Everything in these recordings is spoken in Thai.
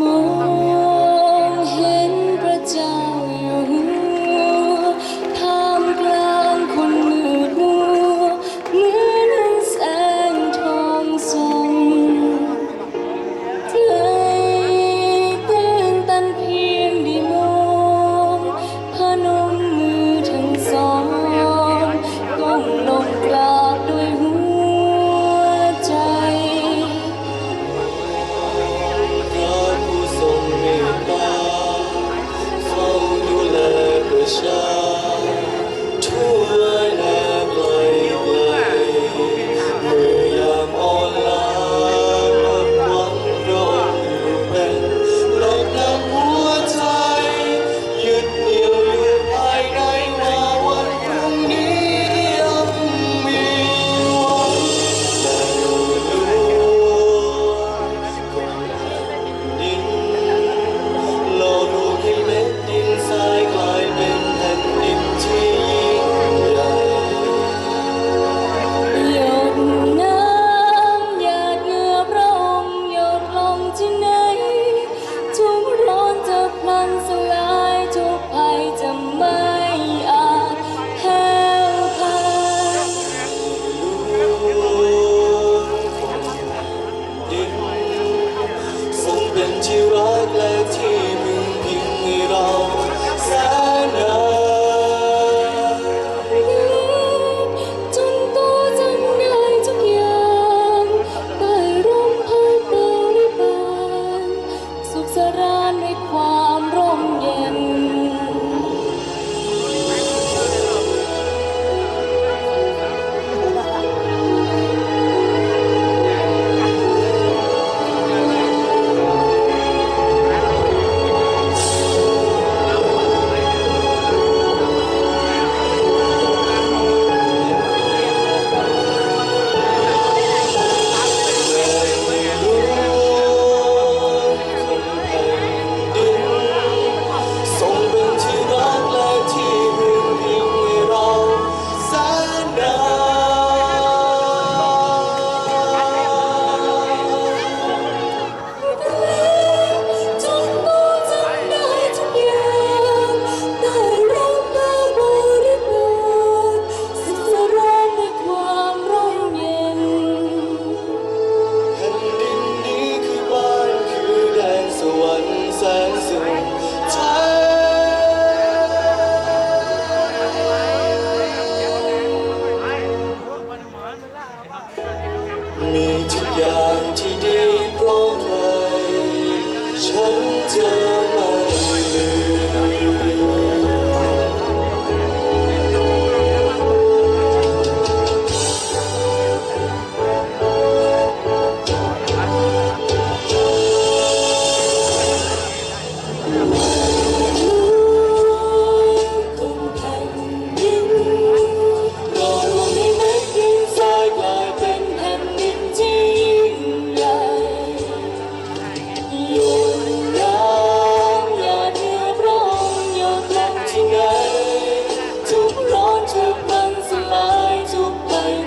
ม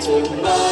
to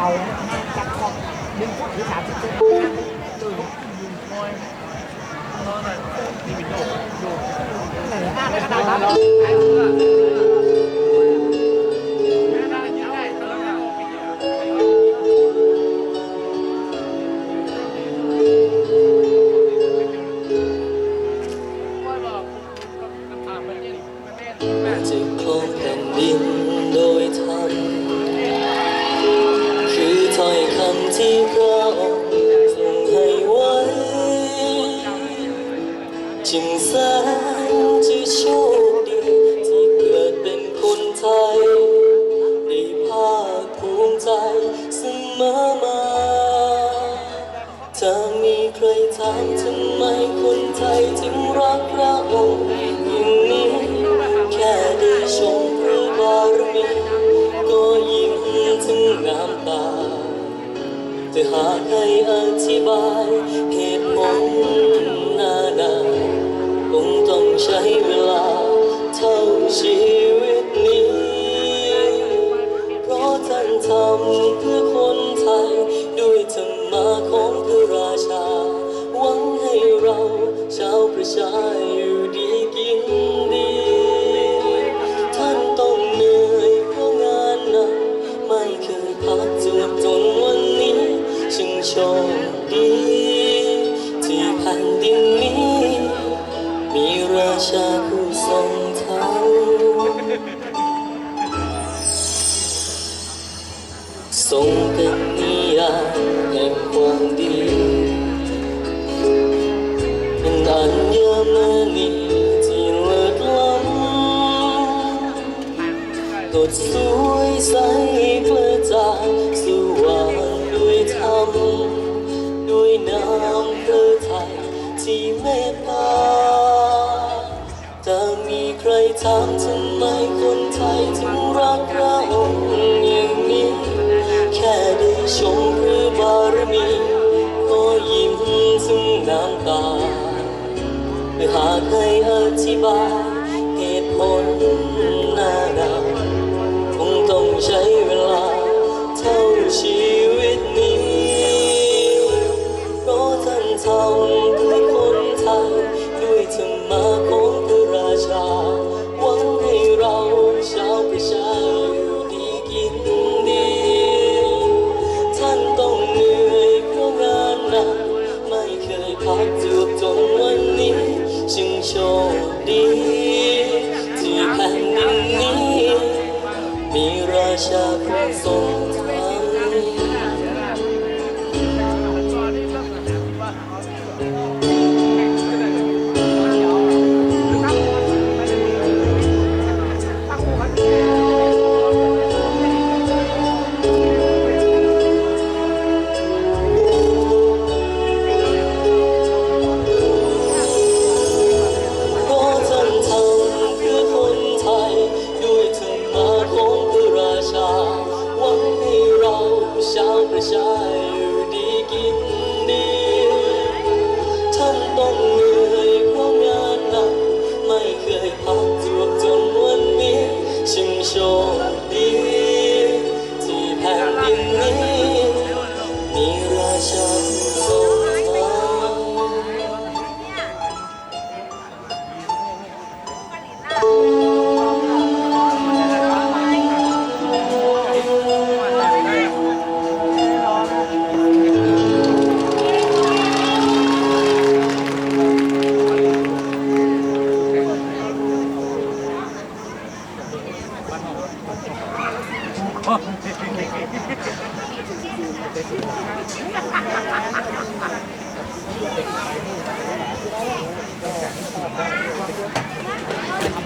เขาจับคอดึงนรือสามสิบตัวนี่วินโดว์ดูเหนืออะได้ขนาดนั้น มอมาจะมีใครถามทำไมคนไทยถึงรักพระองค์อย่างนี้ แค่ได้ชมพระบารมีก็ยิ้มทั้งน้ำตาจะหาใครอธิบายเหตุผลนานาคงต้องใช้เวลาเท่าชีำเพื่อคนไทย ด้วยธรรมะของพระราชา หวังให้เราชาวประชา mía em quăng đi. Nhưng anh nhớ mơ đi chỉ lợt lắm tuột suối dài emotions.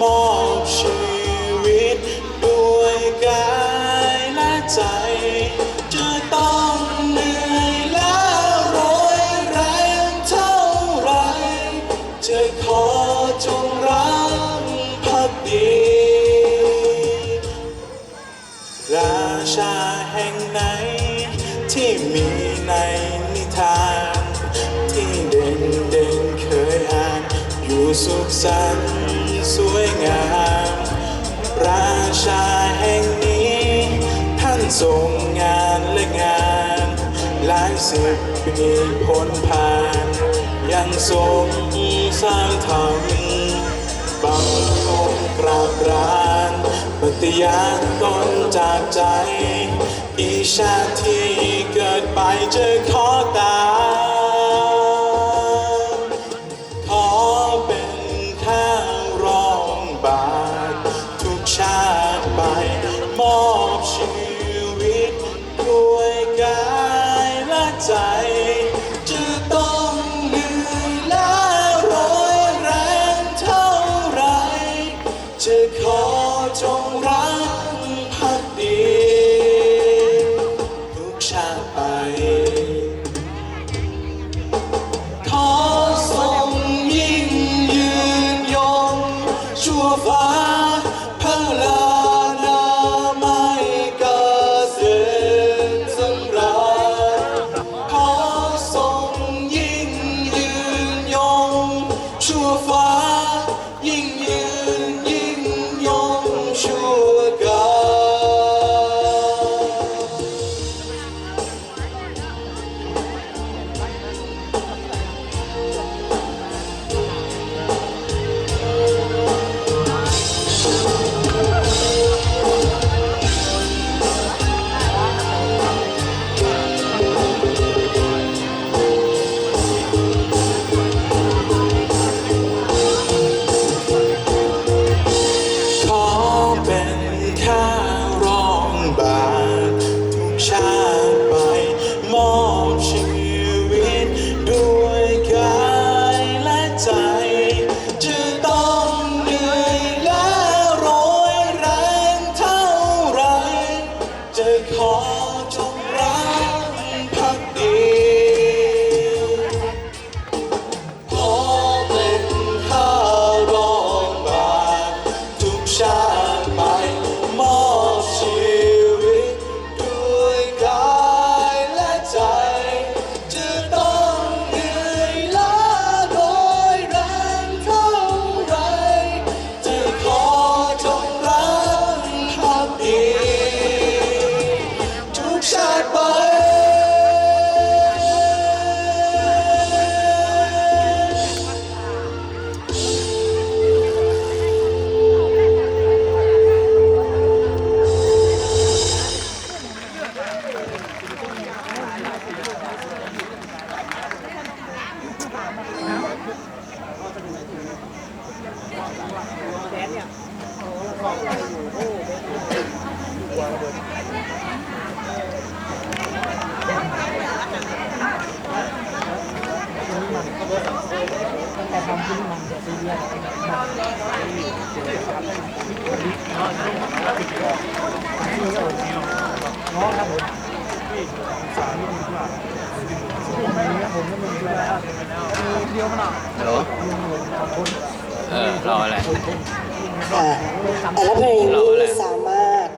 มอบชีวิต ด้วยกายและใจ จะต้องเหนื่อยและโรยแรงเท่าไร จะขอจงรักพักดี ราชาแห่งไหน ที่มีในนิทาน ที่เด่นเด่นเคยอ่าน อยู่สุขสันต์ งามราชาแห่งนี้ ท่านทรงงานและงานหลายสิบปีผลผ่าน ยังทรงสร้างธรรมบางคนปราบรานปฏิญาณตนจากใจ อีชาที่เกิดไปจะขอตาย